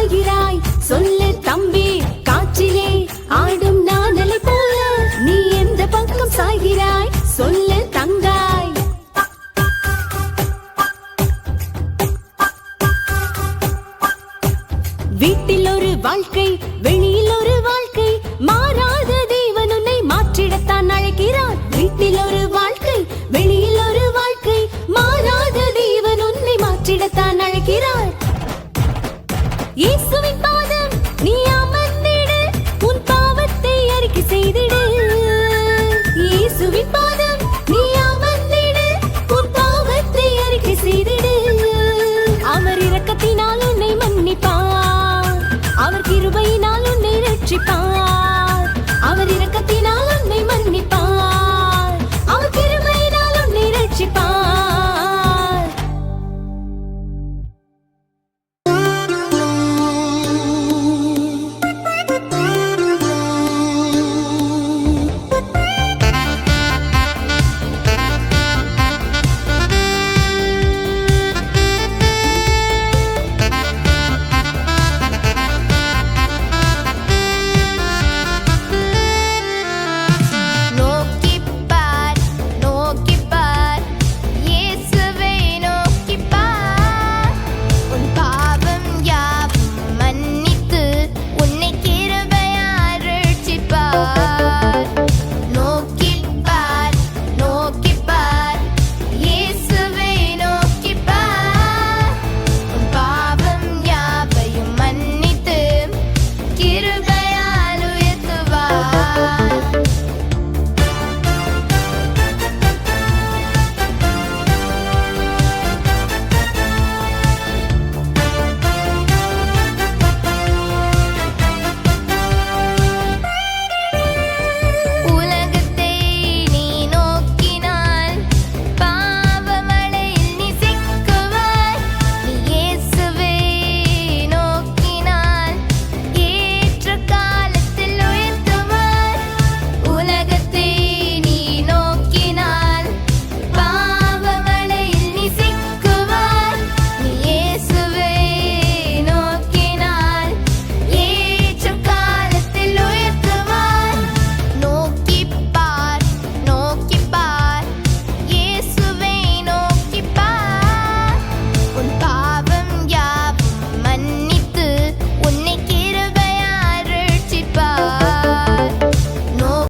ஆகிறாய் சொல்லு தம்பி காற்றிலே ஆடும் நானலை போல நீ எந்த பக்கம் சாகிறாய்? சொல்லு தங்காய். வீட்டில் ஒரு வாழ்க்கை வெளியில் ஒரு வாழ்க்கை. மாறாத தேவன் உன்னை மாற்றிடத்தான் அழைக்கிறான் வீட்டில் ஒரு வாழ்க்கை வெளியில் ஒரு வாழ்க்கை. மாறாத தேவன் உன்னை மாற்றிடத்தான் அழைக்கிறார். இயேசுவின் பாதம் நீ அமர்ந்திடு. உன் பாவத்தை அறிக்கை செய்திடு. இயேசுவின் பாதம் நீ அமர்ந்திடு. உன் பாவத்தை அறிக்கை செய்திடு. அவர் இரக்கத்தினால் உன்னை மன்னிப்பார். அவர் கிருபையினால் உன்னை ரட்சிப்பார்.